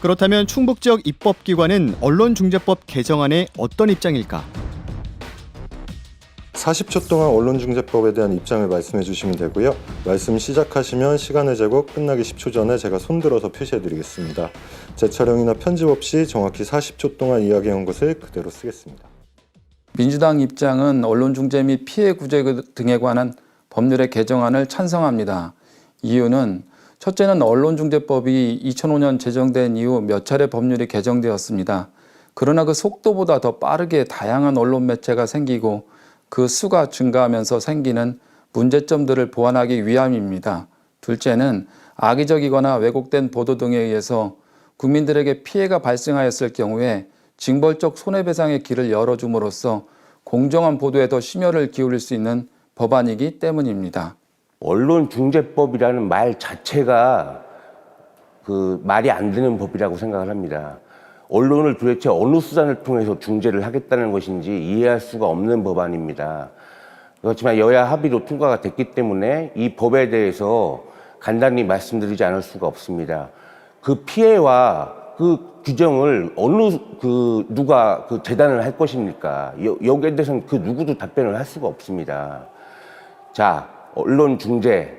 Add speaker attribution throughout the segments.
Speaker 1: 그렇다면 충북 지역 입법기관은 언론중재법 개정안에 어떤 입장일까?
Speaker 2: 40초 동안 언론중재법에 대한 입장을 말씀해 주시면 되고요. 말씀 시작하시면 시간을 재고 끝나기 10초 전에 제가 손들어서 표시해 드리겠습니다. 재촬영이나 편집 없이 정확히 40초 동안 이야기한 것을 그대로 쓰겠습니다.
Speaker 3: 민주당 입장은 언론중재 및 피해 구제 등에 관한 법률의 개정안을 찬성합니다. 이유는 첫째는 언론중재법이 2005년 제정된 이후 몇 차례 법률이 개정되었습니다. 그러나 그 속도보다 더 빠르게 다양한 언론 매체가 생기고 그 수가 증가하면서 생기는 문제점들을 보완하기 위함입니다. 둘째는 악의적이거나 왜곡된 보도 등에 의해서 국민들에게 피해가 발생하였을 경우에 징벌적 손해배상의 길을 열어줌으로써 공정한 보도에 더 심혈을 기울일 수 있는 법안이기 때문입니다.
Speaker 4: 언론중재법이라는 말 자체가 그 말이 안 되는 법이라고 생각을 합니다. 언론을 도대체 어느 수단을 통해서 중재를 하겠다는 것인지 이해할 수가 없는 법안입니다. 그렇지만 여야 합의로 통과가 됐기 때문에 이 법에 대해서 간단히 말씀드리지 않을 수가 없습니다. 그 피해와 그 규정을 어느 그 누가 그 재단을 할 것입니까? 여, 여기에 대해서는 그 누구도 답변을 할 수가 없습니다. 자, 언론 중재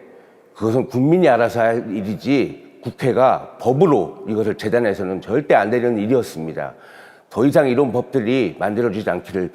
Speaker 4: 그것은 국민이 알아서 할 일이지 국회가 법으로 이것을 재단해서는 절대 안 되는 일이었습니다. 더 이상 이런 법들이 만들어지지 않기를